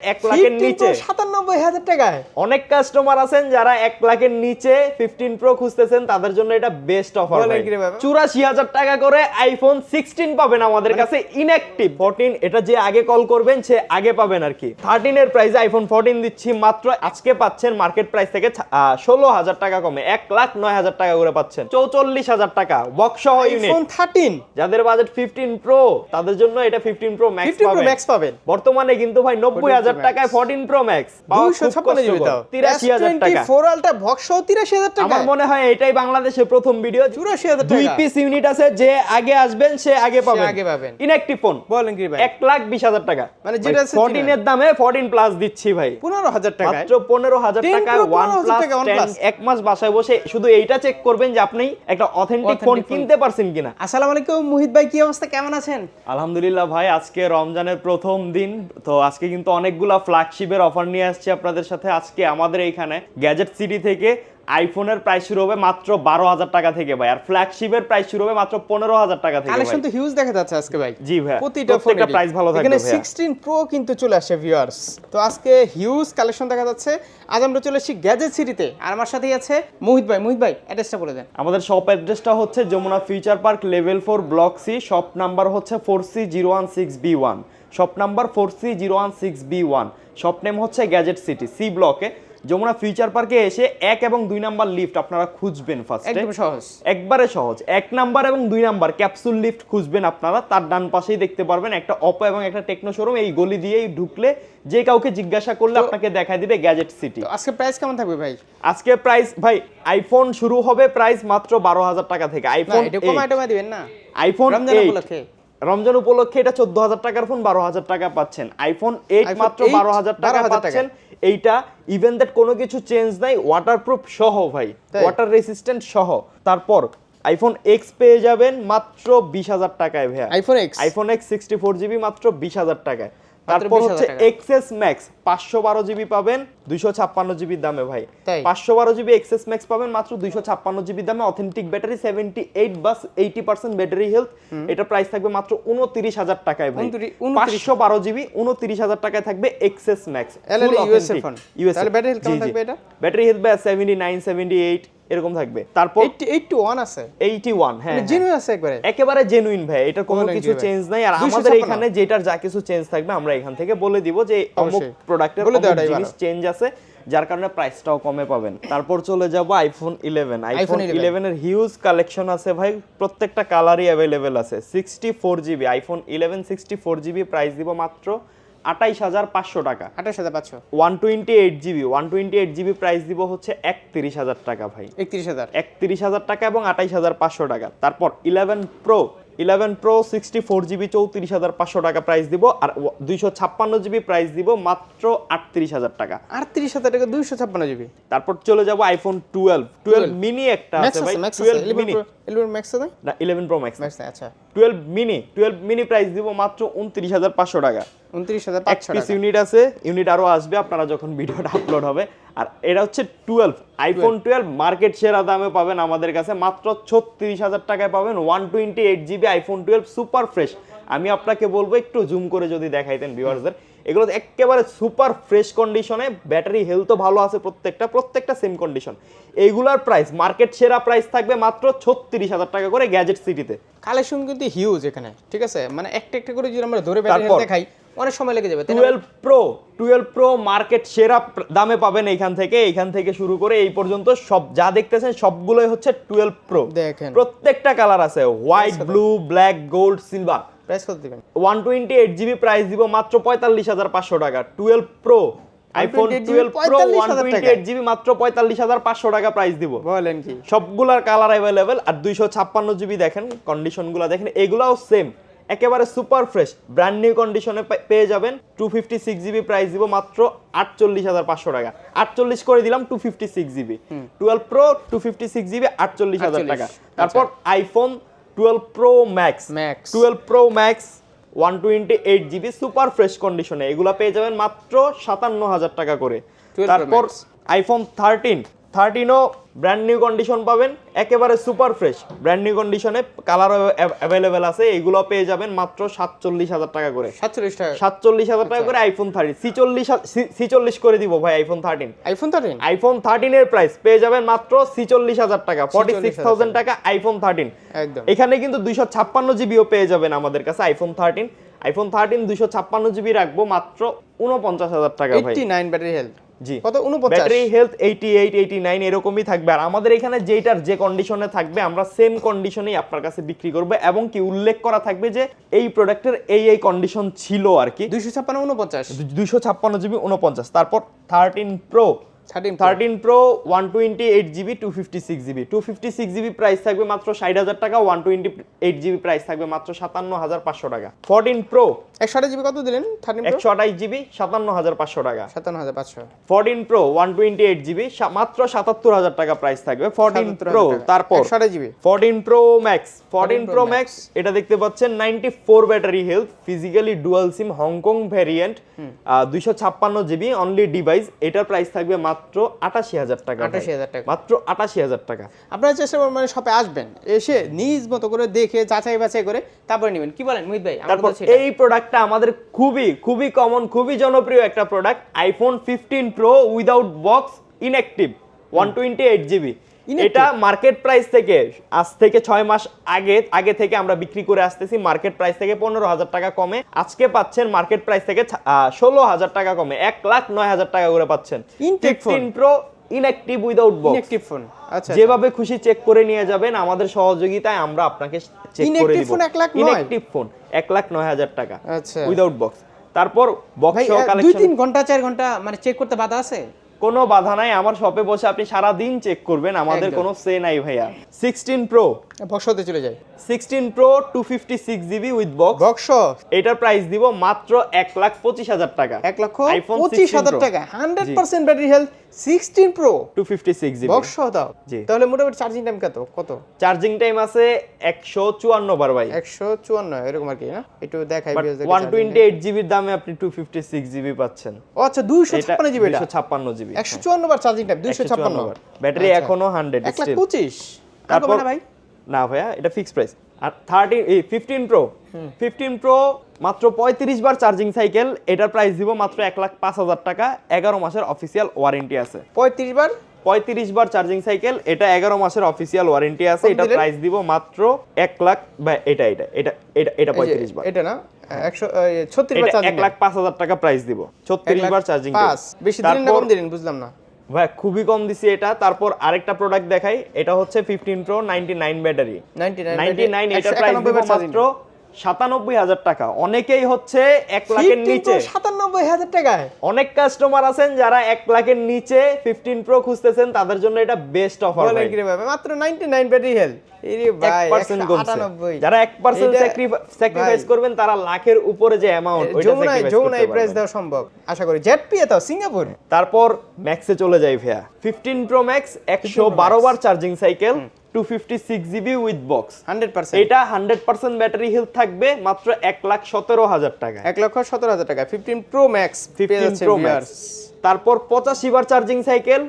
এক লাখের নিচে। সাতানব্বই হাজার টাকায়। অনেক কাস্টমার আছেন যারা এক লাখের নিচে ফিফটিন প্রো খুঁজতেছেন তাদের জন্য এটা বেস্ট অফার? চুরাশি হাজার টাকা করে আইফোন সিক্সটিন পাবেন আমাদের মানে কাছে ইনঅ্যাক্টিভ ফোরটিন এটা যে আগে কল করবেন সে আগে পাবেন আর কি। থার্টিন এর প্রাইসে আইফোন ফোরটিন দিচ্ছি মাত্র আজকে পাচ্ছেন মার্কেট প্রাইস থেকে ষোলো হাজার টাকা কমে এক লাখ নয় হাজার টাকা করে পাচ্ছেন। চৌচল্লিশ হাজার টাকা বক্স সহ ইউনিট থার্টিন যাদের বাজেট ফিফটিন প্রো তাদের জন্য এটা ফিফটিন প্রো ম্যাক্স পাবেন। বর্তমানে কিন্তু ভাই নব্বই হাজার 14 টাকায় ফোরটিন প্রো ম্যাক্স দুইশো ছাপ্পান্ন জিবি তাও তিরাশি হাজার টাকা। ফোর আলটা ভক্স তিরাশি হাজার টাকা আমার মনে হয় এটাই বাংলাদেশের প্রথম ভিডিও চুরাশি হাজার দুই পিস ইউনিট আছে যে আগে আসবেন সে আগে পাবেন। আগে পাবেন। ইনঅ্যাক্টিভ ফোন বলেন কি ভাই। এক লাখ বিশ হাজার টাকা। মানে যেটা আছে ফোরটিন এর দামে ফোরটিন প্লাস দিচ্ছি ভাই। পনেরো হাজার টাকায়। মাত্র পনেরো হাজার 10 ওয়ান প্লাস টাকা। এক মাস বাসায় বসে শুধু এইটা চেক করবেন যে আপনি একটা অথেন্টিক ফোন কিনতে পারছেন কিনা। আসসালামু আলাইকুম মুহিত ভাই কি অবস্থা? কেমন আছেন? আলহামদুলিল্লাহ ভাই আজকে রমজানের প্রথম দিন তো আজকে কিন্তু অনেকগুলা ফ্ল্যাগশিপের অফার নিয়ে আসছি আপনাদের সাথে আজকে আমাদের এইখানে গ্যাজেট সিটি থেকে আইফোনের প্রাইস শুরু হবে মাত্র বারো হাজার টাকা থেকে ভাই আর ফ্ল্যাগশিপের প্রাইস শুরু হবে মাত্র পনেরো হাজার টাকা থেকে কালেকশন তো হিউজ দেখা যাচ্ছে আজকে ভাই। জি ভাই প্রতিটা ফোনেরই। প্রাইস ভালো থাকবে এখানে ভাইয়া। 16 প্রো কিন্তু চলে আসে ভিউয়ার্স তো আজকে হিউজ কালেকশন দেখা যাচ্ছে। আজ আমরা চলে এসেছি গ্যাজেট সিটিতে আর আমার সাথেই আছে মোহিত ভাই। মোহিত ভাই অ্যাড্রেসটা বলে দেন। আমাদের শপ অ্যাড্রেসটা হচ্ছে Jamuna future park level four block C shop number হচ্ছে four C zero one six B one shop number four C zero one six B one shop name হচ্ছে গ্যাজেট সিটি সি ব্লকে Jamuna future পার্কে এসে এক এবং দুই number lift আপনারা খুঁজবেন ফার্স্টে একদম সহজ। একবারে সহজ। এক নাম্বার এবং দুই নাম্বার ক্যাপসুল লিফট খুঁজবেন আপনারা তার ডান পাশেই দেখতে পারবেন একটা অপো এবং একটা টেকনো শোরুম এই গলি দিয়েই ঢুকলে যে কাউকে জিজ্ঞাসা করলে আপনাকে দেখায় দিবে গ্যাজেট সিটি আজকে প্রাইস কেমন থাকবে ভাই? আজকে প্রাইস ভাই আইফোন শুরু হবে প্রাইস মাত্র বারো হাজার টাকা থেকে। আইফোন দিবেন না। আইফোন রমজান উপলক্ষে এটা চোদ্দ হাজার টাকার ফোন বারো হাজার টাকা পাচ্ছেন। আইফোন এইট মাত্র বারো হাজার টাকা পাচ্ছেন। এইটা ইভেন দ্যাট কোনো কিছু চেঞ্জ নাই ওয়াটারপ্রুফ সহ ভাই। ওয়াটার রেসিস্ট্যান্ট সহ। তারপর আইফোন এক্স পেয়ে যাবেন মাত্র বিশ হাজার টাকায় ভাইয়া। IPhone X iPhone X sixty four GB মাত্র বিশ হাজার টাকায়। তারপর হচ্ছে এক্সএস ম্যাক্স পাঁচশো বারো জিবি পাবেন দুইশো ছাপ্পান্ন জিবির দামে ভাই। পাঁচশো বারো জিবি এক্সএস ম্যাক্স পাবেন মাত্র দুইশো ছাপ্পান্ন জিবির দামে। অথেন্টিক ব্যাটারি সেভেন্টি এইট বাস এইটি পার্সেন্ট ব্যাটারি হেলথ এটা প্রাইস থাকবে মাত্র উনত্রিশ হাজার টাকায় ভাই। 29 29 পাঁচশো বারো জিবি উনত্রিশ হাজার টাকায় থাকবে এক্সএস ম্যাক্স থাকবে এটা? Battery health seventy nine seventy eight এরকম থাকবে। তারপর এইটটি এইটটি ওয়ান আছে। এইটি ওয়ান হ্যাঁ হ্যাঁ। জিনুইন আছে একবারে। একেবারে জেনুইন ভাই এটা কোনো কিছু চেঞ্জ নাই। আর আমাদের এখানে যেটার যা কিছু চেঞ্জ থাকবে আমরা এখান থেকে বলে দিব যে অমুক প্রোডাক্টের অমুক জিনিস চেঞ্জ আছে যার কারণে প্রাইসটাও কমে পাবেন। তারপর চলে যাব আইফোন ইলেভেন আইফোন 11 ইলেভেন এর হিউজ কালেকশন আছে ভাই। প্রত্যেকটা কালারই অ্যাভেলেবেল আছে। Sixty four GB iPhone eleven sixty four GB price দিব মাত্র আটাইশ হাজার পাঁচশো টাকা। আঠাশ হাজার পাঁচশো। One twenty eight GB one twenty eight GB price দিব হচ্ছে একত্রিশ হাজার টাকা ভাই। একত্রিশ হাজার। একত্রিশ হাজার টাকা এবং আঠাইশ হাজার পাঁচশো টাকা। তারপর eleven pro eleven pro sixty four GB চৌত্রিশ হাজার পাঁচশো টাকা প্রাইস দিব আর দুইশো ছাপ্পান্ন জিবি প্রাইস দিব মাত্র আটত্রিশ হাজার টাকা। আটত্রিশ হাজার টাকা দুইশো ছাপ্পান্ন জিবি। তারপর চলে যাব আইফোন টুয়েলভ টুয়েলভ মিনি একটা আছে ভাই টুয়েলভ মিনি ইলেভেন ম্যাক্স না ইলেভেন প্রো ম্যাক্স আচ্ছা। Twelve mini twelve mini price দিব মাত্র উনত্রিশ হাজার পাঁচশো টাকা। উনত্রিশ হাজার পাঁচশো পিস ইউনিট আছে ইউনিট আরও আসবে আপনারা যখন ভিডিওটা আপলোড হবে। আর এটা হচ্ছে টুয়েলভ আইফোন টুয়েলভ মার্কেট সেরা দামে পাবেন আমাদের কাছে মাত্র ছত্রিশ হাজার টাকায় পাবেন one twenty eight GB iPhone twelve super fresh আমি আপনাকে বলব একটু জুম করে যদি দেখাইতেন ভিউয়ার্সদের এগুলো একেবারে সুপার ফ্রেশ কন্ডিশনে ব্যাটারি হেলথও ভালো আছে প্রত্যেকটা প্রত্যেকটা সেম কন্ডিশন এইগুলার প্রাইস মার্কেট সেরা প্রাইস থাকবে মাত্র ছত্রিশ হাজার টাকা করে গ্যাজেট সিটিতে কালেকশন কিন্তু হিউজ এখানে ঠিক আছে? মানে একটা একটা করে যদি আমরা ধরে ব্যাটারি দেখাই অনেক সময় লেগে যাবে twelve pro twelve pro market সেরা দামে পাবেন এইখান থেকে এইখান থেকে শুরু করে এই পর্যন্ত সব যা দেখতেছেন সবগুলোই হচ্ছে টুয়েলভ প্রো দেখেন। প্রত্যেকটা কালার আছে white blue black gold silver price কত দিবেন? One twenty eight GB price দিব মাত্র পঁয়তাল্লিশ হাজার পাঁচশো টাকা। Twelve pro iPhone 128 twelve pro 45,000 one twenty eight GB মাত্র পঁয়তাল্লিশ হাজার পাঁচশো টাকা প্রাইস দিব। বলেন কি? সবগুলার কালার অ্যাভেলেবেল আর দুইশো ছাপ্পান্ন জিবি দেখেন কন্ডিশনগুলো দেখেন এগুলাও সেম একেবারে সুপার ফ্রেশ ব্র্যান্ড নিউ কন্ডিশনে পেয়ে যাবেন two fifty six GB price দিব মাত্র আটচল্লিশ হাজার পাঁচশো টাকা। আটচল্লিশ করে দিলাম two fifty six GB twelve pro two fifty six GB আটচল্লিশ হাজার টাকা। তারপর iPhone twelve pro max max twelve pro max one twenty eight GB super fresh কন্ডিশনে এগুলা পেয়ে যাবেন মাত্র সাতান্ন হাজার টাকা করে। তারপর আইফোন থার্টিন থার্টিনও ব্র্যান্ড নিউ কন্ডিশন পাবেন একেবারে সুপার ফ্রেশ ব্র্যান্ড নিউ কন্ডিশনে কালার অ্যাভেলেবেল আছে এগুলো পেয়ে যাবেন মাত্র সাতচল্লিশ হাজার টাকা করে। সাতচল্লিশ টাকা। সাতচল্লিশ হাজার টাকা করে আইফোন থার্টিন ছিচল্লিশ ছিচল্লিশ করে দিব ভাই iPhone thirteen iPhone thirteen iPhone থার্টিনের price পেয়ে যাবেন মাত্র ছিচল্লিশ হাজার টাকা ফর্টি সিক্স থাউজেন্ড টাকা। আইফোন থার্টিন একদম। এখানে কিন্তু দুইশো ছাপ্পান্ন জিবিও পেয়ে যাবেন আমাদের কাছে আইফোন থার্টিন আইফোন থার্টিন দুইশো ছাপ্পান্ন জিবি রাখব মাত্র উনপঞ্চাশ হাজার টাকা ভাই। এইটটি নাইন ব্যাটারি হেলথ জি। কত? উনপঞ্চাশ battery health eighty eight eighty nine এরকমই থাকবে। আর আমাদের এখানে যেটার যে কন্ডিশনে থাকবে আমরা সেম কন্ডিশনেই আপনার কাছে বিক্রি করব এবং কি উল্লেখ করা থাকবে যে এই প্রোডাক্টের এই এই কন্ডিশন ছিল আর কি। দুইশো ছাপ্পান্ন উনপঞ্চাশ দুইশো ছাপ্পান্ন জিবি উনপঞ্চাশ তারপর thirteen pro thirteen thirteen pro one twenty eight GB two fifty six GB two fifty six GB price থাকবে মাত্র ষাট হাজার টাকা one twenty eight GB price থাকবে মাত্র সাতান্ন হাজার পাঁচশো টাকা। ফোরটিন প্রো একশো আঠাশ জিবি কত দিলেন? থার্টিন একশো আঠাইশ জিবি সাতান্ন হাজার পাঁচশো টাকা। সাতান্ন হাজার পাঁচশো। Fourteen pro one twenty eight GB মাত্র সাতাত্তর হাজার টাকা প্রাইস থাকবে। Fourteen 77,000 pro. তারপর একশো আঠাশ GB fourteen pro max fourteen 14 pro Pro max এটা দেখতে পাচ্ছেন ninety four battery health physically dual SIM Hong Kong variant দুইশো ছাপ্পান্ন জিবি অনলি ডিভাইস এটার প্রাইস থাকবে মাত্র আটাশি হাজার টাকা আটাশি হাজার টাকা। মাত্র আটাশি হাজার টাকা আপনারা চেষ্টা করবেন মানে শপে আসবেন এসে নিজ মতো করে দেখে যাচাই বাছাই করে তারপরে নেবেন কি বলেন মোহিত ভাই তারপর এই প্রোডাক্টটা আমাদের খুবই খুবই কমন খুবই জনপ্রিয় একটা product iPhone fifteen pro without box inactive one twenty eight GB? এটা মার্কেট প্রাইস থেকে আজ থেকে ছয় মাস আগে আগে থেকে আমরা বিক্রি করে আসতেছি মার্কেট প্রাইস থেকে পনেরো হাজার টাকা কমে। আজকে পাচ্ছেন মার্কেট প্রাইস থেকে ষোলো হাজার টাকা কমে এক লাখ নয় হাজার টাকা করে পাচ্ছেন। Fifteen pro inactive without box inactive phone আচ্ছা যেভাবে খুশি চেক করে নিয়ে যাবেন আমাদের সহযোগিতায় আমরা আপনাকে চেক করে দিব। phone এক লাখ নয়? ইনঅ্যাক্টিভ ফোন এক লাখ নয় হাজার টাকা। আচ্ছা। উইদাউট বক্স তারপর বক্স আহ, দুই তিন ঘণ্টা চার ঘণ্টা মানে চেক করতে বাধা আছে? কোনো বাধা নাই আমার শপে বসে আপনি সারা দিন চেক করবেন আমাদের কোনো সে নাই ভাইয়া। সিক্সটিন প্রো বক্সতে চলে যায়। Sixteen pro two fifty six GB with box box এটার প্রাইস দিব মাত্র এক লাখ পঁচিশ হাজার টাকা। এক লক্ষ পঁচিশ হাজার টাকা। Hundred. Percent battery health sixteen pro two fifty six GB box দাও। জি। তাহলে মোটামুটি চার্জিং টাইম কত? কত? চার্জিং টাইম আছে একশো চুয়ান্ন বার ভাই। একশো চুয়ান্ন এরকম আর কি না? একটু দেখাই ওয়ান টোয়েন্টি এইট জিবির দামে আপনি টু ফিফটি সিক্স জিবি পাচ্ছেন। ও আচ্ছা দুইশো ছাপ্পান্ন জিবি দুইশো ছাপ্পান্ন জিবি একশো চুয়ান্ন বার চার্জিং টাইম দুইশো ছাপ্পান্ন বার। ব্যাটারি আচ্ছা। এখনও হান্ড্রেড এক লাখ পঁচিশ। তারপর ভাই? না ভাইয়া এটা ফিক্স প্রাইস আর থার্টিন এই ফিফটিন প্রো ফিফটিন প্রো মাত্র পঁয়ত্রিশ বার চার্জিং সাইকেল এটার প্রাইস দিব মাত্র এক লাখ পাঁচ হাজার টাকা এগারো মাসের অফিসিয়াল ওয়ারেন্টি আছে। পঁয়ত্রিশ বার? পঁয়ত্রিশ বার চার্জিং সাইকেল এটা এগারো মাসের অফিসিয়াল ওয়ারেন্টি আছে এটা প্রাইস দিব মাত্র এক লাখ বা এটা এটা এটা এটা এটা পঁয়ত্রিশ বার। এটা না? একশো ছত্রিশ বার এক লাখ পাঁচ হাজার টাকা প্রাইস দিব। ছত্রিশ বার চার্জিং বেশি দিলেন না কম বুঝলাম না। ভাই খুবই কম দিছি এটা। তারপর আরেকটা প্রোডাক্ট দেখাই। এটা হচ্ছে fifteen pro ninety nine battery ninety ninety nine এটার প্রাইস মাত্র সাতানব্বই হাজার টাকা। অনেকেই হচ্ছে এক লাখের নিচে। সাতানব্বই হাজার টাকায়? অনেক কাস্টমার আছেন যারা এক লাখের নিচে ফিফটিন প্রো খুঁজতেছেন তাদের জন্য এটা বেস্ট অফার মাত্র নাইনটি নাইন ব্যাটারি হেলথ যারা এক পার্সেন্ট স্যাক্রিফাইস করবেন তারা লাখের উপরে যে অ্যামাউন্ট যমুনায় প্রাইস দেওয়া সম্ভব। আশা করি। জেট পিয়ে সিঙ্গাপুর তারপর ম্যাক্সে চলে যাই ভাইয়া। ফিফটিন প্রো ম্যাক্স একশো বারো বার charging cycle two fifty six GB with box hundred percent এটা হান্ড্রেড পার্সেন্ট ব্যাটারি হেলথ থাকবে মাত্র এক লাখ সতেরো হাজার টাকা এক লক্ষ সতেরো হাজার টাকা fifteen pro max fifteen pro max তারপর পঁচাশি বার চার্জিং সাইকেল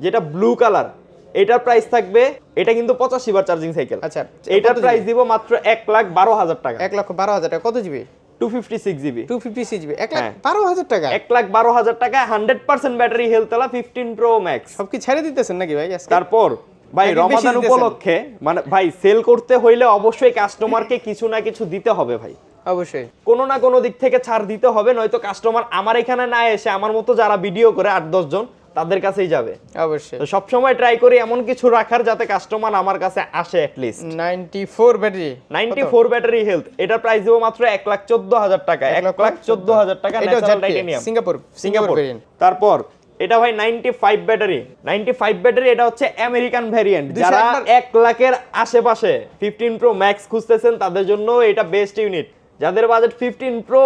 যেটা ব্লু কালার এটার প্রাইস থাকবে এটা কিন্তু পঁচাশি বার চার্জিং সাইকেল আচ্ছা, এটার প্রাইস দিব মাত্র এক লাখ বারো হাজার টাকা। এক লক্ষ বারো হাজার টাকা। কত GB two fifty six GB two fifty six GB এক লাখ। বারো হাজার টাকা? এক লাখ বারো হাজার টাকা hundred percent battery health fifteen pro max সব কি ছেড়ে দিতেছেন নাকি ভাই তারপর ভাই রমাদান উপলক্ষে মানে ভাই সেল করতে হইলে অবশ্যই কাস্টমারকে কিছু না কিছু দিতে হবে ভাই। অবশ্যই। কোনো না কোনো দিক থেকে ছাড় দিতে হবে নয়তো কাস্টমার আমার এখানে না এসে আমার মতো যারা ভিডিও করে আট দশ জন তাদের কাছেই যাবে। অবশ্যই। তো সবসময় ট্রাই করি এমন কিছু রাখার যাতে কাস্টমার আমার কাছে আসে at least ninety four battery ninety four battery health এটা প্রাইস দেবো মাত্র এক লাখ চোদ্দ হাজার টাকা। এক লাখ চোদ্দ হাজার টাকা ন্যাচারাল টাইটেনিয়াম সিঙ্গাপুর সিঙ্গাপুর তারপর এটা ভাই ninety five battery ninety five battery এটা হচ্ছে আমেরিকান ভ্যারিয়েন্ট যারা একবার- এক লাখের আশেপাশে ফিফটিন প্রো ম্যাক্স খুঁজতেছেন তাদের জন্য এটা বেস্ট ইউনিট যাদের বাজেট ফিফটিন প্রো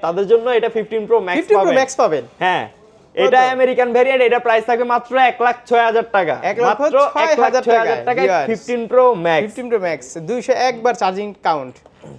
তাদের জন্য এটা fifteen pro max fifteen pro max পাবেন। হ্যাঁ এটা আমেরিকান ভ্যারিয়েন্ট এটা প্রাইস থাকবে মাত্র এক লাখ ছয় হাজার টাকা। এক মাত্র ছয় এক লাখ হাজার ছয় টাকায়, হাজার টাকায়। viewers। Fifteen pro max fifteen pro max দুইশো একবার চার্জিং কাউন্ট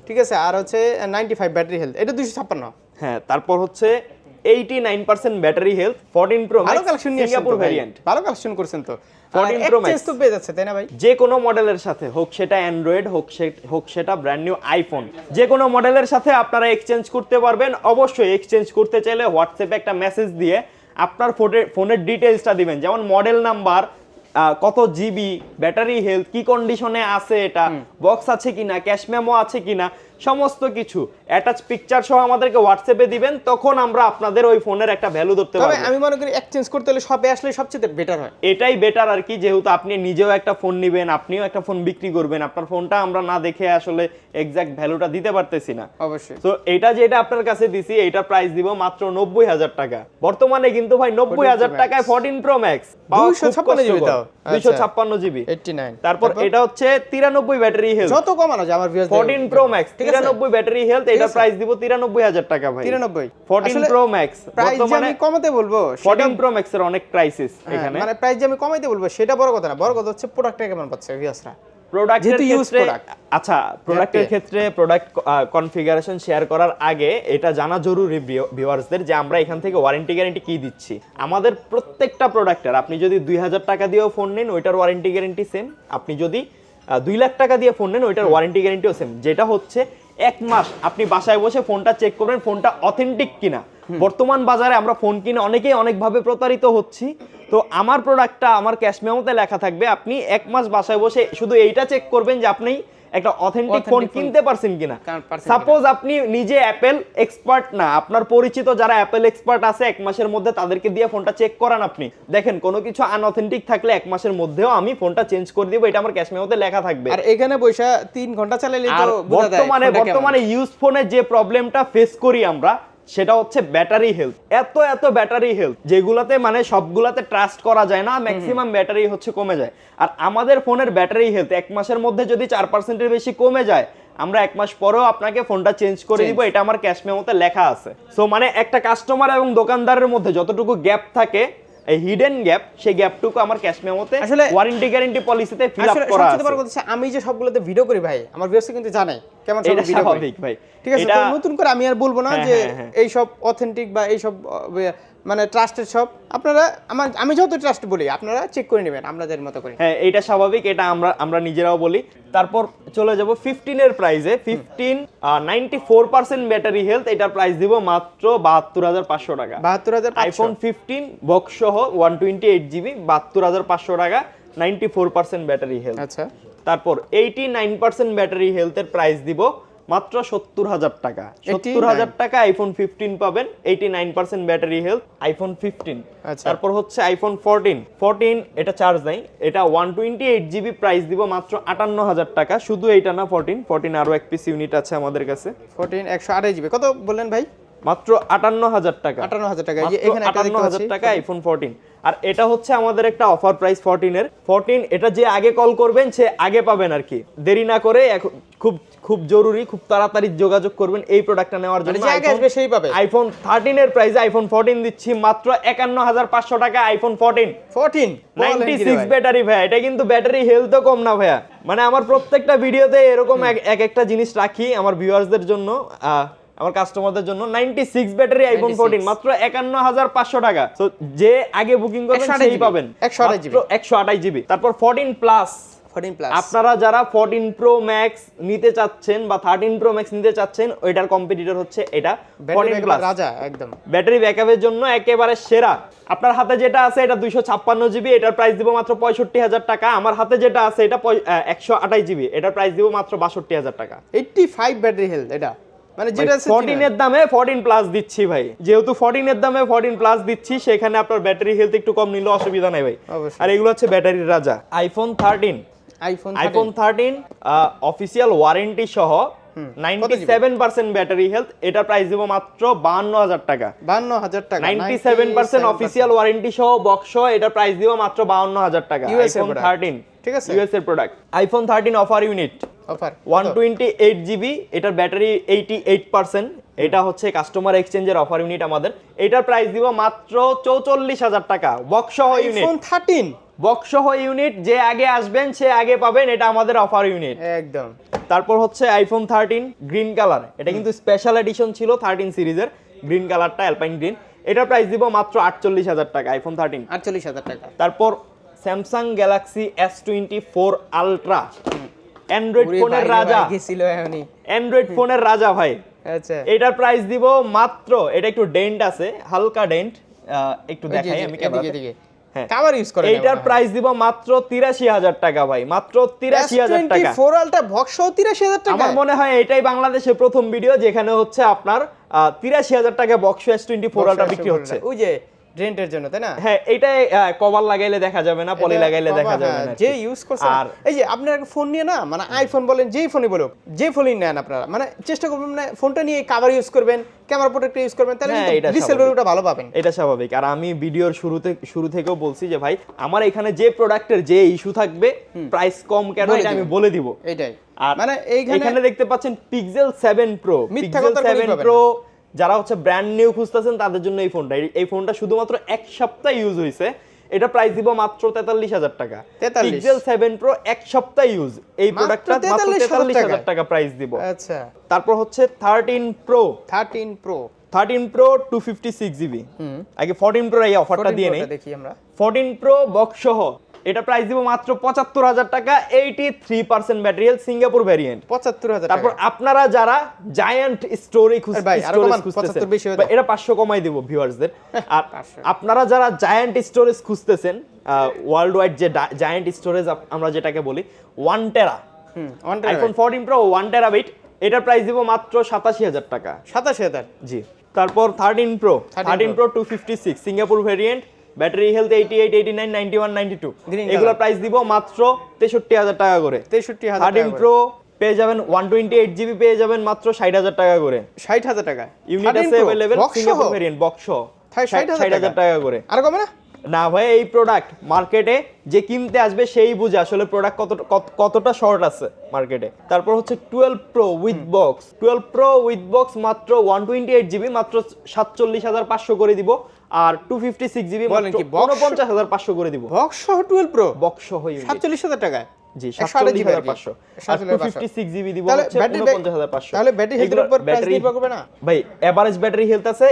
ঠিক আছে? আর হচ্ছে নাইনটি ফাইভ ব্যাটারি হেলথ এটা দুইশো ছাপ্পান্ন। হ্যাঁ তারপর হচ্ছে eighty nine percent battery health fourteen pro ভালো কালেকশন সিঙ্গাপুর। ভ্যারিয়েন্ট ভালো কালেকশন করছেন তো। 14 Pro Max। এক্সচেঞ্জ তো পেয়ে যাচ্ছে তাই না ভাই? যে কোনো মডেলের সাথে হোক সেটা অ্যান্ড্রয়েড হোক হোক সেটা ব্র্যান্ড নিউ আইফোন যে কোনো মডেলের সাথে আপনারা এক্সচেঞ্জ করতে পারবেন। অবশ্যই এক্সচেঞ্জ করতে চাইলে হোয়াটসঅ্যাপে একটা মেসেজ দিয়ে আপনার ফোনে- ফোনের ডিটেলসটা দিবেন। যেমন মডেল নাম্বার কত জিবি ব্যাটারি হেলথ কি কন্ডিশনে আছে এটা বক্স আছে কিনা ক্যাশ মেমো আছে কিনা সমস্ত কিছু। অ্যাটাচ পিকচার সহ আমাদেরকে হোয়াটসঅ্যাপে দিবেন তখন আমরা আপনাদের ওই ফোনের একটা ভ্যালু ধরতে পারব। আমি মনে করি এক্সচেঞ্জ করতে হলে শপে আসলে সবচেয়ে বেটার হয়। এটাই বেটার আর কি যেহেতু আপনি নিজেও একটা ফোন নেবেন আপনিও একটা ফোন বিক্রি করবেন আপনার ফোনটা আমরা না দেখে আসলে এক্সাক্ট ভ্যালুটা দিতে পারতেছি না। অবশ্যই। তো এটা যেটা আপনার কাছে দিছি এটা প্রাইস দিব মাত্র নব্বই হাজার টাকা। বর্তমানে কিন্তু ভাই নব্বই হাজার 14 Pro টাকায় ফোরটিন প্রো ম্যাক্স 256 GB তাও। দুইশো। ছাপ্পান্ন জিবি। 89 তারপর এটা হচ্ছে তিরানব্বই ব্যাটারি হেলথ যত কমানো যায় আমার ফোরটিন প্রো ম্যাক্স তিরানব্বই ব্যাটারি হেলথ এটা। প্রাইস দিব তিরানব্বই হাজার টাকা ভাই। 93 ফোরটিন আসলে প্রো ম্যাক্স প্রাইস আমি কমাতে বলব সেটা ফোরটিন প্রো ম্যাক্স এর অনেক ক্রাইসিস হ্যাঁ, এখানে। মানে প্রাইস আমি কমাইতে বলব সেটা বড় কথা না। বড় কথা হচ্ছে প্রোডাক্টটা কেমন পাচ্ছে ভিউয়ার্সরা প্রোডাক্টের ক্ষেত্রে আচ্ছা প্রোডাক্টের ক্ষেত্রে প্রোডাক্ট কনফিগারেশন শেয়ার করার আগে এটা জানা জরুরি ভিউয়ার্সদের যে আমরা এখান থেকে ওয়ারেন্টি গ্যারেন্টি কি দিচ্ছি। আমাদের প্রত্যেকটা প্রোডাক্টের আপনি যদি দুই হাজার টাকা দিয়েও ফোন নেন ওইটার ওয়ারেন্টি গ্যারেন্টি সেম আপনি যদি দুই লাখ টাকা দিয়ে ফোন নেন ওইটার ওয়ারেন্টি গ্যারেন্টিও সেম যেটা হচ্ছে এক মাস আপনি বাসায় বসে ফোনটা চেক করবেন ফোনটা অথেন্টিক কিনা। বর্তমান বাজারে আমরা ফোন কিনে অনেকেই অনেকভাবে প্রতারিত হচ্ছি। তো আমার প্রোডাক্টটা আমার ক্যাশ মেমোতে লেখা থাকবে আপনি এক মাস বাসায় বসে শুধু এইটা চেক করবেন যে আপনি একটা অথেন্টিক ফোন কিনতে পারছেন কিনা? সাপোজ আপনি নিজে অ্যাপেল এক্সপার্ট না আপনার পরিচিত যারা অ্যাপেল এক্সপার্ট আছে এক মাসের মধ্যে তাদেরকে দিয়ে ফোনটা চেক করান আপনি। দেখেন কোনো কিছু আনঅথেন্টিক থাকলে এক মাসের মধ্যেও আমি ফোনটা চেঞ্জ করে দিব এটা আমার ক্যাশ মেমোতে লেখা থাকবে। আর এখানে বৈশা তিন ঘণ্টা চালালে তো বর্তমানে বর্তমানে ইউজ ফোনের যে প্রবলেমটা ফেস করি আমরা সেটা হচ্ছে ব্যাটারি হেলথ এত এত ব্যাটারি হেলথ যেগুলাতে মানে সবগুলাতে ট্রাস্ট করা যায় না ম্যাক্সিমাম ব্যাটারি হচ্ছে কমে যায়। আর আমাদের ফোনের ব্যাটারি হেলথ এক মাসের মধ্যে যদি চার পার্সেন্টের বেশি কমে যায় আমরা এক মাস পরেও আপনাকে ফোনটা চেঞ্জ করে দিব এটা আমার ক্যাশ মেমোতে লেখা আছে। সো মানে একটা কাস্টমার এবং দোকানদারের মধ্যে যতটুকু গ্যাপ থাকে এই হিডেন গ্যাপ সেই গ্যাপটুকু আমার ক্যাশ মেমোতে আসলে- ওয়ারেন্টি গ্যারেন্টি পলিসিতে ফিল আপ করা আছে। আমি যে সবগুলোতে ভিডিও করি ভাই আমার ভিউয়ার্স কিন্তু জানে। কেমন এটা স্বাভাবিক ভাই। ঠিক আছে তো নতুন করে আমি আর বলব না হ্যাঁ, যে হ্যাঁ, হ্যাঁ। এই সব অথেন্টিক বা এই সব মানে ট্রাস্টেড সব আপনারা আমার আমি যত ট্রাস্ট বলি আপনারা চেক করে নেবেন আপনাদের মতো করে। হ্যাঁ এটা স্বাভাবিক এটা আমরা আমরা নিজেরাও বলি। তারপর চলে যাব ফিফটিনের প্রাইসে fifteen ninety four percent battery health এটার প্রাইস দিব মাত্র বাহাত্তর হাজার পাঁচশো টাকা। বাহাত্তর হাজার আইফোন ফিফটিন বক্স সহ ওয়ান টোয়েন্টি এইট জিবি বাহাত্তর হাজার পাঁচশো টাকা ninety four percent battery health আচ্ছা। তারপর এইটি নাইন পার্সেন্ট ব্যাটারি হেলথের প্রাইস দিব মাত্র সত্তর হাজার টাকা। সত্তর হাজার টাকা আইফোন ফিফটিন পাবেন eighty nine percent battery health iPhone fifteen. তারপর হচ্ছে আইফোন ফোরটিন ফোরটিন এটা চার্জ নাই এটা one twenty eight GB price দিব মাত্র আটান্ন হাজার টাকা। শুধু এইটা না ফোরটিন ফোরটিন আরও এক পিস ইউনিট আছে আমাদের কাছে। ফোরটিন একশো আড়াই জিবি কত বললেন ভাই? মাত্র আটান্ন হাজার টাকা। আটান্ন হাজার টাকা। এখানে একটা 58 দেখতে হাজার টাকা আইফোন ফোরটিন আর এটা হচ্ছে আমাদের একটা অফার প্রাইস ফোরটিনের ফোরটিন এটা যে আগে কল করবেন সে আগে পাবেন আর কি। দেরি না করে এখন খুব খুব জরুরি খুব তাড়াতাড়ি যোগাযোগ করবেন এই প্রোডাক্টটা নেওয়ার মানে জন্য। যে আসবে সেই পাবে। আইফোন থার্টিনের প্রাইসে আইফোন ফোরটিন দিচ্ছি মাত্র একান্ন হাজার পাঁচশো টাকা iPhone fourteen fourteen ninety six battery ভাইয়া এটা কিন্তু ব্যাটারি হেলথও কম না ভাইয়া। মানে আমার প্রত্যেকটা ভিডিওতে এরকম এক- এক একটা জিনিস রাখি আমার ভিউয়ার্সদের জন্য। আমার কাস্টমারদের জন্য ninety six battery iPhone 96 fourteen মাত্র একান্ন হাজার পাঁচশো টাকা। তো যে আগে বুকিং করবেন 128 সেই পাবেন। 128 GB একশো আঠাশ জিবি তারপর ফোরটিন প্লাস ফোরটিন প্লাস আপনারা যারা ফোরটিন প্রো ম্যাক্স নিতে চাচ্ছেন বা থার্টিন প্রো ম্যাক্স নিতে চাচ্ছেন ওইটার কম্পিটিটর হচ্ছে এটা। ফোরটিন প্লাস রাজা একদম। ব্যাটারি ব্যাকআপের জন্য একেবারে সেরা। আপনার হাতে যেটা আছে এটা দুইশো ছাপ্পান্ন জিবি এটার প্রাইস দিব মাত্র পঁয়ষট্টি হাজার টাকা। আমার হাতে যেটা আছে এটা একশো আঠাশ জিবি এটার প্রাইস দিব মাত্র বাষট্টি হাজার টাকা। এইটটি ফাইভ ব্যাটারি হেলথ এটা। মানে যেটা 14 এর দামে 14 প্লাস দিচ্ছি ভাই। যেহেতু 14 এর দামে 14 প্লাস দিচ্ছি সেখানে আপনার ব্যাটারি হেলথ একটু কম নিলে অসুবিধা নাই ভাই। আর এগুলো হচ্ছে ব্যাটারির রাজা। IPhone 13 iPhone iPhone 13 official warranty সহ 97% ব্যাটারি হেলথ এটা প্রাইস দিব মাত্র 52000 টাকা। 52000 টাকা 97% অফিশিয়াল ওয়ারেন্টি সহ বক্স এটা প্রাইস দেব মাত্র 52000 টাকা। আইফোন 13 ঠিক আছে। ইউএস এর product iPhone thirteen offer unit offer one twenty eight GB এটার ব্যাটারি এইটি এইট পার্সেন্ট এটা হচ্ছে কাস্টমার এক্সচেঞ্জের অফার ইউনিট আমাদের। এটার প্রাইস দিব মাত্র চৌচল্লিশ হাজার টাকা। বক্স সহ ইউনিট আইফোন থার্টিন বক্স সহ ইউনিট যে আগে আসবেন সে আগে পাবেন এটা আমাদের অফার ইউনিট একদম। তারপর হচ্ছে আইফোন থার্টিন গ্রিন কালার এটা কিন্তু স্পেশাল এডিশন ছিল থার্টিন সিরিজের গ্রিন কালারটা অ্যালপাইন গ্রিন এটার প্রাইস দিব মাত্র আটচল্লিশ হাজার টাকা আইফোন থার্টিন আটচল্লিশ হাজার টাকা। তারপর Samsung Galaxy S twenty four ultra. Android ফোনের রাজা। এখনই। অ্যান্ড্রয়েড ফোনের রাজা ভাই। আচ্ছা। এটার প্রাইস দিব মাত্র এটা একটু ডেন্ট আছে হালকা ডেন্ট একটু দেখাই আমি ক্যামেরাতে। কাভার ইউজ করে এইটার প্রাইস দিব মাত্র তিরাশি হাজার টাকা ভাই মাত্র তিরাশি হাজার টাকা। ফোর আলটা বক্স তিরাশি হাজার টাকা? আমার মনে হয় এটাই বাংলাদেশের প্রথম ভিডিও যেখানে হচ্ছে আপনার তিরাশি হাজার টাকা box S twenty four ultra বিক্রি হচ্ছে। ওই যে রেন্টের জন্য তাই না? হ্যাঁ এটাই কভার লাগাইলে দেখা যাবে না পলি এটা লাগাইলে দেখা যাবে হ্যাঁ, না যে ইউজ করছে আর এই যে আপনার ফোন নিয়ে না মানে আইফোন বলেন যেই ফোনই বলুক যে ফোনই নেন আপনারা মানে চেষ্টা করবেন মানে ফোনটা নিয়ে কাভার ইউজ করবেন ক্যামেরা প্রোটেক্টর ইউজ করবেন তাহলে হ্যাঁ, এটা রিসেল। ভ্যালুটা ভালো পাবেন। এটা স্বাভাবিক। আর আমি ভিডিওর শুরুতে শুরু থেকেও বলছি যে ভাই আমার এখানে যে প্রোডাক্টের যে ইস্যু থাকবে প্রাইস কম কেন এটা আমি বলে দিব। এইটাই। আর মানে এইখানে এখানে দেখতে পাচ্ছেন পিক্সেল 7 প্রো পিক্সেল কথার কোনো 7 প্রো যারা হচ্ছে ব্র্যান্ড নিউ খুঁজতেছেন তাদের জন্য এই ফোনটা এই- ফোনটা শুধুমাত্র এক সপ্তাহ ইউজ হয়েছে এটা প্রাইস দিব মাত্র তেতাল্লিশ হাজার টাকা। 43 পিক্সেল সেভেন প্রো এক সপ্তাহ ইউজ এই প্রোডাক্টটা মাত্র তেতাল্লিশ হাজার টাকা প্রাইস দিব। আচ্ছা। তারপর হচ্ছে thirteen pro thirteen pro thirteen pro two fifty six GB আগে ফোরটিন প্রো এই অফারটা দিয়ে নেই। দেখি আমরা। ফোরটিন প্রো বক্স সহ এটা প্রাইস দিব মাত্র পঁচাত্তর হাজার টাকা এইটি থ্রি পার্সেন্ট ব্যাটারিয়াল সিঙ্গাপুর ভ্যারিয়েন্ট পঁচাত্তর হাজার তারপর আপনারা যারা জায়ান্ট স্টোরি আরে ভাই, আরও কমান, 75 বেশি খুঁজতেছেন এটা পাঁচশো কমাই দিব ভিউয়ার্সদের আর আপনারা যারা জায়ান্ট স্টোরেজ খুঁজতেছেন ওয়ার্ল্ড ওয়াইড যে জায়ান্ট স্টোরেজ আমরা যেটাকে বলি one tera iPhone fourteen pro one terabit এটার প্রাইস দিব মাত্র সাতাশি হাজার টাকা। সাতাশি হাজার। জি। তারপর thirteen pro 13 thirteen pro two fifty six Singapore variant battery health eighty eight eighty nine ninety one ninety two এগুলো প্রাইস দিব মাত্র তেষট্টি হাজার টাকা করে। তেষট্টি হাজার থার্টিন প্রো পেয়ে যাবেন ওয়ান টোয়েন্টি এইট জিবি পেয়ে যাবেন মাত্র ষাট হাজার টাকা করে। ষাট হাজার টাকা ইউনিট আছে অ্যাভেলেবেল সিঙ্গাপুর ভেরিয়েন্ট বক্স ষাট হাজার টাকা। করে। আর কমে না? না ভাই এই প্রোডাক্ট মার্কেটে যে কিনতে আসবে সেই বুঝে আসলে প্রোডাক্ট কত- কতটা শর্ট আছে মার্কেটে তারপর হচ্ছে twelve pro with box twelve pro with box মাত্র ওয়ান টোয়েন্টি এইট জিবি মাত্র সাতচল্লিশ হাজার পাঁচশো করে দিব। আর টু ফিফটি সিক্স জিবি বলেন কি, উনপঞ্চাশ হাজার পাঁচশো করে দিব। বক্স সহ টুয়েলভ প্রো বক্স সহ unit। সাতচল্লিশ হাজার টাকায়? জি জিবি দিব হচ্ছে তাহলে উপর নির্ভর করবে না? ভাই এভারেজ ব্যাটারি হেলথ আছে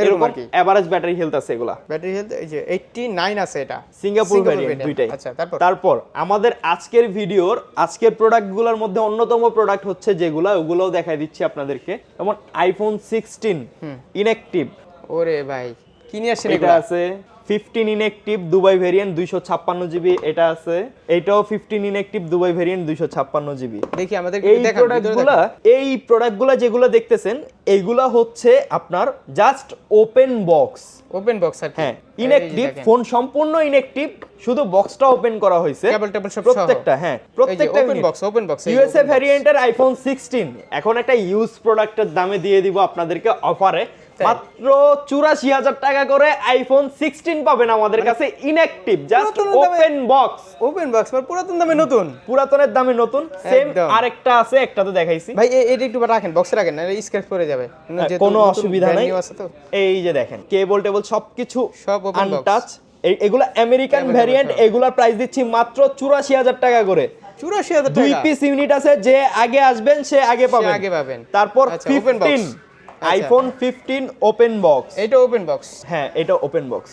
এরকম এভারেজ ব্যাটারি হেলথ আছে এগুলা। ব্যাটারি হেলথ এই যে আছে এটা। সিঙ্গাপুর ভ্যারিয়েন্ট দুইটাই। আচ্ছা তারপর? তারপর আমাদের আজকের ভিডিওর আজকের প্রোডাক্টগুলোর মধ্যে অন্যতম প্রোডাক্ট হচ্ছে যেগুলা ওগুলোও দেখাই দিচ্ছি আপনাদেরকে। যেমন আইফোন সিক্সটিন ইনঅ্যাক্টিভ ওরে ভাই কি নিয়ে এটা আছে ফিফটিন ইনঅ্যাক্টিভ দুবাই ভেরিয়েন্ট দুইশো ছাপ্পান্ন জিবি এটা আছে। এটাও ফিফটিন ইনঅ্যাক্টিভ দুবাই ভেরিয়েন্ট দুইশো ছাপ্পান্ন জিবি দেখি আমাদের এই প্রোডাক্টগুলা এই প্রোডাক্টগুলা যেগুলো দেখতেছেন এইগুলা হচ্ছে আপনার just open box open box আর হ্যাঁ ইনঅ্যাক্টিভ ফোন সম্পূর্ণ ইনঅ্যাক্টিভ শুধু বক্সটা ওপেন করা হয়েছে। Cable টেবল সব প্রত্যেকটা হ্যাঁ প্রত্যেকটা open box open box USA ভ্যারিয়েন্টের iPhone 16 এখন একটা ইউজ প্রোডাক্টের দামে দিয়ে দিব আপনাদেরকে অফারে? মাত্র চুরাশি হাজার টাকা করে আইফোন সিক্সটিন পাবেন আমাদের কাছে inactive just open box open box মানে পুরাতন দামে নতুন? পুরাতনের দামে নতুন সেম আরেকটা আছে একটা তো দেখাইছি। ভাই এটা একটু রাখেন বক্সে রাখেন না স্ক্র্যাচ পড়ে যাবে। কোনো অসুবিধা নাই। এই যে দেখেন কেবল টেবল সবকিছু সব box। আনটাচ এগুলো আমেরিকান ভ্যারিয়েন্ট। এগুলার প্রাইস দিচ্ছি মাত্র চুরাশি হাজার টাকা করে। চুরাশি হাজার দুই পিস ইউনিট আছে যে আগে আসবেন সে আগে পাবেন। আগে পাবেন। তারপর ফিফটিন আচ্ছা। আইফোন ফিফটিন ওপেন বক্স এইটা ওপেন বক্স হ্যাঁ এটা ওপেন বক্স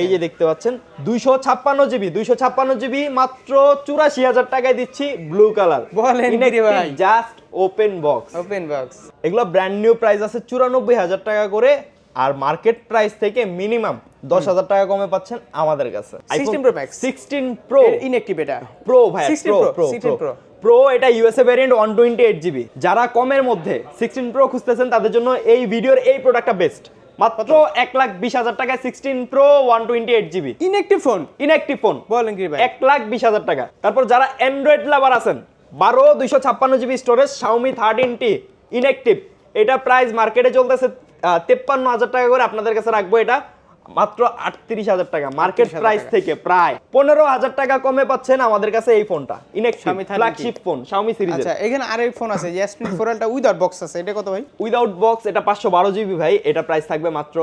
এই যে দেখতে পাচ্ছেন দুইশো ছাপ্পান্ন জিবি দুইশো ছাপ্পান্ন জিবি মাত্র চুরাশি হাজার টাকায় দিচ্ছি ব্লু কালার বলেন ভাই? Just open box open box এগুলো ব্র্যান্ড নিউ প্রাইস আছে চুরানব্বই হাজার টাকা করে। আর মার্কেট প্রাইস থেকে মিনিমাম দশ হাজার টাকা কমে পাচ্ছেন আমাদের কাছে। 16 Pro Max। Sixteen pro inactive এটা। প্রো ভাই 16 pro Pro, pro 16 pro Pro। Pro এটা USA variant one twenty eight GB যারা কমের মধ্যে সিক্সটিন প্রো খুঁজতেছেন তাদের জন্য এই ভিডিওর এই প্রোডাক্টটা বেস্ট মাত্র এক লাখ বিশ হাজার টাকায় sixteen pro one twenty eight GB inactive phone inactive phone বলেন কি ভাই। এক লাখ বিশ হাজার টাকা। তারপর যারা অ্যান্ড্রয়েড লাভার আছেন বারো দুইশো ছাপ্পান্ন GB storage Xiaomi thirteen T inactive এটা প্রাইস মার্কেটে চলতেছে তেপ্পান্ন হাজার টাকা করে আপনাদের কাছে রাখব এটা। মাত্র আটত্রিশ হাজার টাকা। মার্কেট প্রাইস থেকে প্রায় পনেরো হাজার টাকা কমে পাচ্ছেন আমাদের কাছে এই ফোনটা inactive Xiaomi 13T flagship phone Xiaomi আচ্ছা এখানে আরেক ফোন আছে যে S24 ফোরালটা উইদাউট বক্স আছে এটা কত ভাই? উইদাউট বক্স এটা পাঁচশো বারো জিবি ভাই এটা প্রাইস থাকবে মাত্র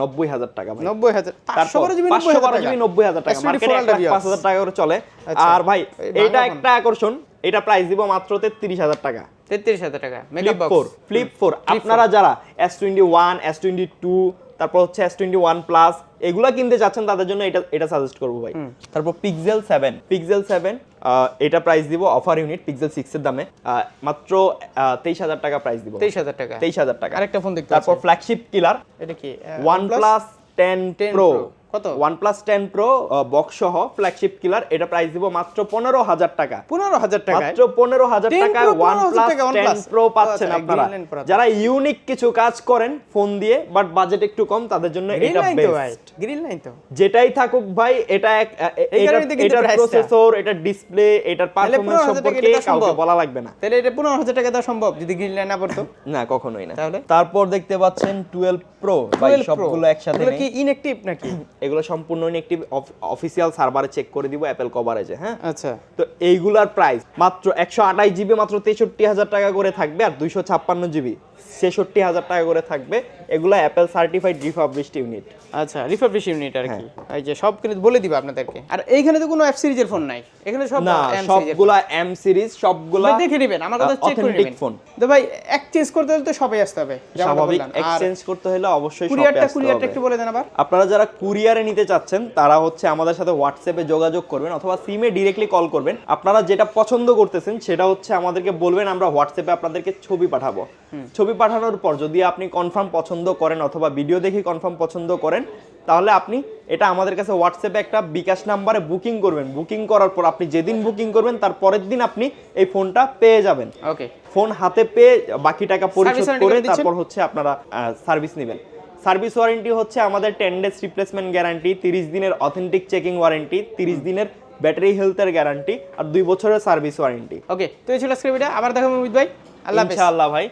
নব্বই হাজার টাকা নব্বই হাজার পাঁচশো বারো জিবি পাঁচশো বারো জিবি নব্বই হাজার টাকা। মার্কেটে পাঁচ হাজার টাকা করে চলে। আচ্ছা। আর ভাই এটা একটা আকর্ষণ এটা প্রাইস দিব মাত্র তেত্রিশ হাজার টাকা। তেত্রিশ হাজার টাকা ফ্লিপ ফোর ফ্লিপ ফোর আপনারা যারা S twenty one S twenty two তারপর হচ্ছে এস টোয়েন্টি ওয়ান প্লাস এগুলা কিনতে চাচ্ছেন তাদের জন্য এটা এটা সাজেস্ট করব ভাই। তারপর পিক্সেল সেভেন পিক্সেল সেভেন এটা প্রাইস দিব অফার ইউনিট পিক্সেল সিক্স এর দামে। মাত্র তেইশ হাজার টাকা প্রাইস দিব। তেইশ হাজার টাকা। তেইশ হাজার টাকা। আরেকটা ফোন দেখতে তারপর ফ্ল্যাগশিপ কিলার এটা কি? OnePlus ten ten pro কত? প্লাস টেন প্রো বক্স সহ ফ্ল্যাগশিপ কিলার এটা প্রাইস দিব মাত্র পনেরো হাজার টাকা। পনেরো হাজার টাকা মাত্র পনেরো হাজার 10 Pro, পাচ্ছেন আচ্ছা, আপনারা। যারা ইউনিক কিছু কাজ করেন ফোন দিয়ে বাট বাজেট একটু কম তাদের জন্য এটা বেস্ট গ্রিন লাইন তো। যেটাই থাকুক ভাই এটা এটা কারণেই তো কিন্তু এটার price টা। প্রসেসর এটা ডিসপ্লে এটার পারফরম্যান্স 15,000 সম্পর্কে কাউকে বলা লাগবে না। তাহলে এটা পনেরো হাজার টাকা দেওয়া সম্ভব যদি গ্রিন লাইন না পড়তো? না কখনোই না। তাহলে? তারপর দেখতে পাচ্ছেন টুয়েলভ প্রো ভাই সবগুলো একসাথে। কি ইনঅ্যাক্টিভ নাকি? এগুলো সম্পূর্ণ একটি অফিসিয়াল সার্ভারে চেক করে দিব অ্যাপেল কভারেজে হ্যাঁ? আচ্ছা। তো এইগুলার প্রাইস মাত্র একশো আঠাশ জিবি মাত্র তেষট্টি হাজার টাকা করে থাকবে আর দুইশো ছাপ্পান্ন জিবি ছেষট্টি হাজার টাকা করে থাকবে। এগুলো অ্যাপেল সার্টিফাইড রিফাবলিশড ইউনিট আচ্ছা রিফাবলিশ ইউনিট আর হ্যাঁ। কি এই যে সব কিন্তু বলে দিবা আপনাদেরকে। আর এইখানে তো কোনো অ্যাপ সিরিজের ফোন নাই। এখানে সব না সবগুলা এম সিরিজ সবগুলা দেখে নেবেন আমার কথা চেক করে নেবেন। phone। তো ভাই এক্সচেঞ্জ করতে হলে তো সবাই আসতে হবে স্বাভাবিক এক্সচেঞ্জ করতে হলে অবশ্যই কুরিয়ারটা কুরিয়ারটা একটু বলে দেন আবার। আপনারা যারা কুরিয়ারে নিতে চাচ্ছেন তারা হচ্ছে আমাদের সাথে হোয়াটসঅ্যাপে যোগাযোগ করবেন অথবা সিমে ডিরেক্টলি কল করবেন। আপনারা যেটা পছন্দ করতেছেন সেটা হচ্ছে আমাদেরকে বলবেন আমরা হোয়াটসঅ্যাপে আপনাদেরকে ছবি পাঠাবো। ছবি পাঠানোর পর যদি আপনি কনফার্ম পছন্দ করেন অথবা ভিডিও দেখে কনফার্ম পছন্দ করেন তাহলে আপনি এটা আমাদের কাছে হোয়াটসঅ্যাপে একটা বিকাশ নাম্বারে বুকিং করবেন। বুকিং করার পর আপনি যেদিন বুকিং করবেন তার পরের দিন আপনি এই ফোনটা পেয়ে যাবেন। ওকে ফোন হাতে পেয়ে বাকি টাকা পরিশোধ করে তারপর হচ্ছে আপনারা সার্ভিস নেবেন। সার্ভিস ওয়ারেন্টি হচ্ছে আমাদের টেন ডেজ রিপ্লেসমেন্ট গ্যারান্টি তিরিশ দিনের অথেন্টিক চেকিং ওয়ারেন্টি তিরিশ দিনের ব্যাটারি হেলথের গ্যারান্টি আর দুই বছরের সার্ভিস ওয়ারেন্টি ওকে তো এই ছিল আজকের ভিডিও আবার দেখাবো মোহিত ভাই। আল্লাহ ইনশাআল্লাহ ভাই।